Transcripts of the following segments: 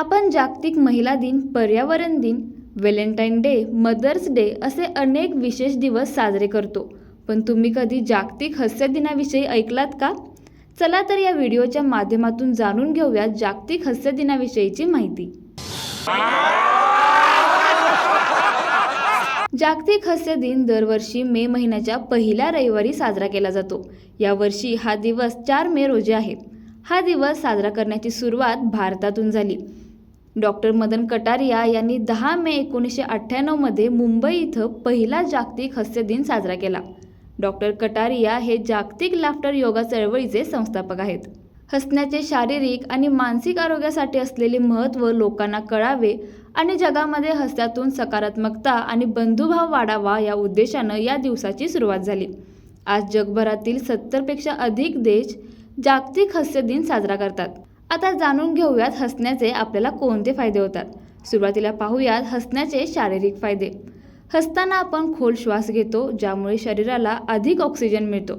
आपण जागतिक महिला दिन पर्यावरण दिन व्हॅलेंटाईन डे मदर्स डे असे अनेक विशेष दिवस साजरे करतो. पण तुम्ही कधी जागतिक हास्य दिनाविषयी ऐकलात का? चला तर या व्हिडिओच्या माध्यमातून जाणून घेऊया जागतिक हास्य दिनाविषयीची माहिती. जागतिक हास्य दिन दरवर्षी मे महिन्याच्या पहिल्या रविवारी साजरा केला जातो. यावर्षी हा दिवस चार मे रोजी आहे. हा दिवस साजरा करण्याची सुरुवात भारतातून झाली. डॉक्टर मदन कटारिया यांनी दहा मे एकोणीसशे अठ्ठ्याण्णवमध्ये मुंबई इथं पहिला जागतिक हास्य दिन साजरा केला. डॉक्टर कटारिया हे जागतिक लाफ्टर योगा चळवळीचे संस्थापक आहेत. हसण्याचे शारीरिक आणि मानसिक आरोग्यासाठी असलेले महत्त्व लोकांना कळावे आणि जगामध्ये हस्यातून सकारात्मकता आणि बंधुभाव वाढावा या उद्देशानं या दिवसाची सुरुवात झाली. आज जगभरातील सत्तरपेक्षा अधिक देश जागतिक हास्य दिन साजरा करतात. आता जाणून घेऊयात हसण्याचे आपल्याला कोणते फायदे होतात. सुरुवातीला पाहूयात हसण्याचे शारीरिक फायदे. हसताना आपण खोल श्वास घेतो ज्यामुळे शरीराला अधिक ऑक्सिजन मिळतो.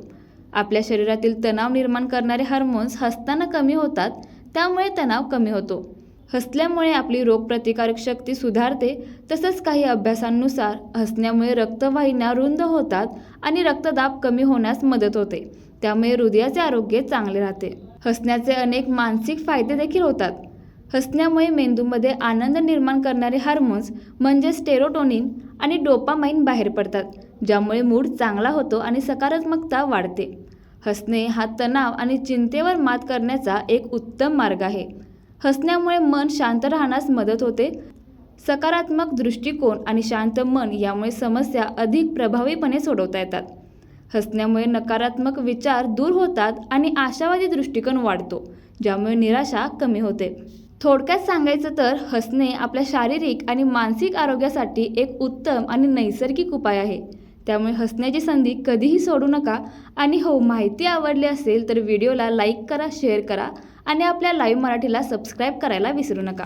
आपल्या शरीरातील तणाव निर्माण करणारे हार्मोन्स हसताना कमी होतात त्यामुळे तणाव कमी होतो. हसल्यामुळे आपली रोगप्रतिकारक शक्ती सुधारते तसंच काही अभ्यासांनुसार हसण्यामुळे रक्तवाहिन्या रुंद होतात आणि रक्तदाब कमी होण्यास मदत होते. त्यामुळे हृदयाचे आरोग्य चांगले राहते. हसण्याचे अनेक मानसिक फायदे देखील होतात. हसण्यामुळे मेंदूमध्ये आनंद निर्माण करणारे हार्मोन्स म्हणजे स्टेरोटोनिन आणि डोपामाइन बाहेर पडतात ज्यामुळे मूड चांगला होतो आणि सकारात्मकता वाढते. हसणे हा तणाव आणि चिंतेवर मात करण्याचा एक उत्तम मार्ग आहे. हसण्यामुळे मन शांत राहण्यास मदत होते. सकारात्मक दृष्टिकोन आणि शांत मन यामुळे समस्या अधिक प्रभावीपणे सोडवता येतात. हसण्यामुळे नकारात्मक विचार दूर होतात आणि आशावादी दृष्टिकोन वाढतो ज्यामुळे निराशा कमी होते. थोडक्यात सांगायचं तर हसणे आपल्या शारीरिक आणि मानसिक आरोग्यासाठी एक उत्तम आणि नैसर्गिक उपाय आहे. त्यामुळे हसण्याची संधी कधीही सोडू नका आणि हो माहिती आवडली असेल तर व्हिडिओला लाईक करा शेअर करा आणि आपल्या लाईव्ह मराठीला सबस्क्राईब करायला विसरू नका.